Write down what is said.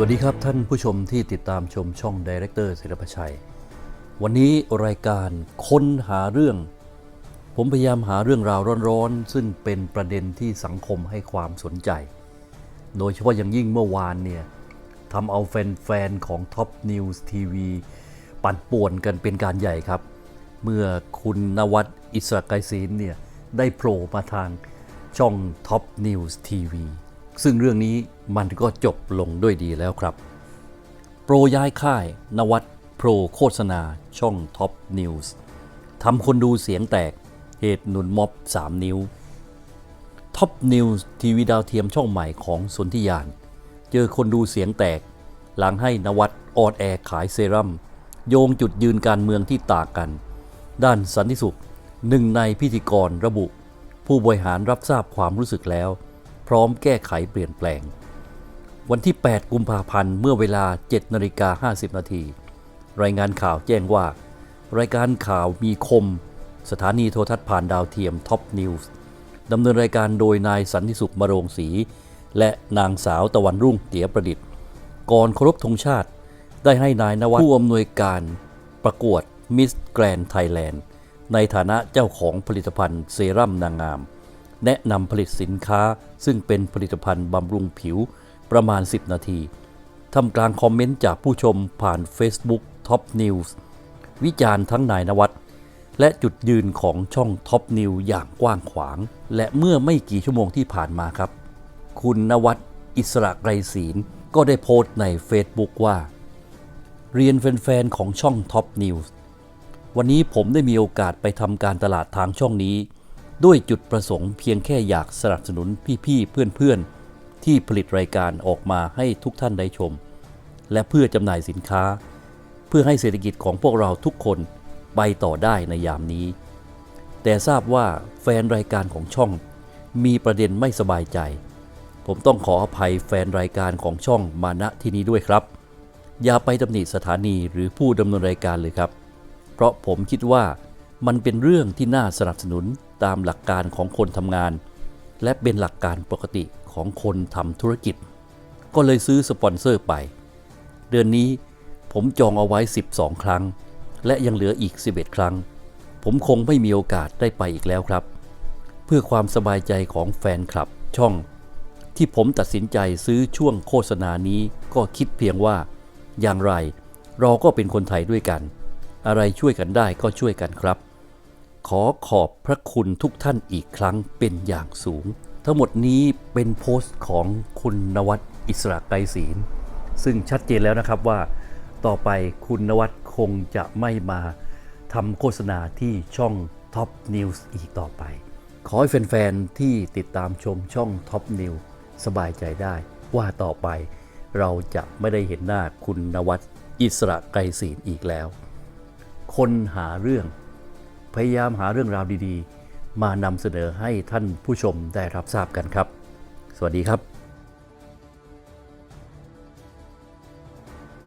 สวัสดีครับท่านผู้ชมที่ติดตามชมช่องดีเรคเตอร์ศิลปชัย วันนี้รายการค้นหาเรื่อง ผมพยายามหาเรื่องราวร้อนๆ ซึ่งเป็นประเด็นที่สังคมให้ความสนใจ โดยเฉพาะอย่างยิ่งเมื่อวานเนี่ยทำเอาแฟนๆ ของ Top News TV ปั่นป่วนกันเป็นการใหญ่ครับ เมื่อคุณนวัดอิสระไกรศีลเนี่ยได้โผล่มาทางช่อง Top News TV ซึ่งเรื่องนี้มันก็จบลงด้วยดีแล้วครับ โปรย้ายค่าย นวัดโปรโฆษณาช่อง Top News ทำคนดูเสียงแตกเหตุหนุนม็อบ 3 นิ้ว Top News ทีวีดาวเทียมช่องใหม่ของสนธิยาน เจอคนดูเสียงแตก หลังให้นวัดออนแอร์ขายเซรั่มโยงจุดยืนการเมืองที่ต่างกัน ด้านสันติสุขหนึ่งในพิธีกรระบุ ผู้บริหารรับทราบความรู้สึกแล้ว พร้อมแก้ไขเปลี่ยนแปลง วันที่ 8 กุมภาพันธ์ เมื่อเวลา 7นาฬิกา50 นาที รายงานข่าวแจ้งว่า รายการข่าวมีคม สถานีโทรทัศน์ผ่านดาวเทียมท็อปนิวส์ดำเนินรายการโดยนายสันติสุขมโรงศรีและนางสาวตะวันรุ่งเตียประดิษฐ์ ก่อนเคารพธงชาติ ได้ให้นายนวัตผู้อำนวยการประกวดมิสแกรนไทยแลนด์ในฐานะเจ้าของผลิตภัณฑ์เซรั่มนางงาม แนะนำผลิตสินค้าซึ่งเป็นผลิตภัณฑ์บำรุงผิวประมาณ 10 นาทีทำกลางคอมเมนต์จากผู้ชมผ่าน Facebook Top News วิจารณ์ทั้งนายนวัตและจุดยืนของช่อง Top News อย่างกว้างขวาง และเมื่อไม่กี่ชั่วโมงที่ผ่านมาครับ คุณนวัตอิสระไกรศีลก็ได้โพสต์ใน Facebook ว่า เรียนแฟนๆของช่อง Top News วันนี้ผมได้มีโอกาสไปทำการตลาดทางช่องนี้ ด้วยจุดประสงค์เพียงแค่อยากสนับสนุนพี่ๆเพื่อนๆ ที่ผลิตรายการออกมาให้ทุกท่านได้ชม และเพื่อจำหน่ายสินค้า เพื่อให้เศรษฐกิจของพวกเราทุกคนไปต่อได้ในยามนี้ แต่ทราบว่าแฟนรายการของช่องมีประเด็นไม่สบายใจ ผมต้องขออภัยแฟนรายการของช่องมาณที่นี้ด้วยครับ อย่าไปตำหนิสถานีหรือผู้ดำเนินรายการเลยครับ เพราะผมคิดว่า มันเป็นเรื่องที่น่าสนับสนุนตามหลักการของคนทำงาน และเป็นหลักการปกติของคนทำธุรกิจ ก็เลยซื้อสปอนเซอร์ไป เดือนนี้ผมจองเอาไว้ 12 ครั้ง และยังเหลืออีก 11 ครั้ง ผมคงไม่มีโอกาสได้ไปอีกแล้วครับ เพื่อความสบายใจของแฟนคลับช่อง ที่ผมตัดสินใจซื้อช่วงโฆษณานี้ก็คิดเพียงว่า อย่างไร เราก็เป็นคนไทยด้วยกัน อะไรช่วยกันได้ก็ช่วยกันครับ ขอขอบพระคุณทุกท่านอีกครั้งเป็นอย่างสูง ทั้งหมดนี้เป็นโพสต์ของคุณนวัดอิสระไกรศีลซึ่งชัดเจนแล้วนะครับว่า ต่อไปคุณนวัดคงจะไม่มาทำโฆษณาที่ช่อง Top News อีกต่อไป ขอให้แฟนๆ ที่ติดตามชมช่อง Top News สบายใจได้ว่าต่อไปเราจะไม่ได้เห็นหน้าคุณนวัดอิสระไกรศีลอีกแล้ว คนหาเรื่อง พยายามหาเรื่องราวดีๆ มานำเสนอให้ท่านผู้ชมได้รับทราบกันครับ สวัสดีครับ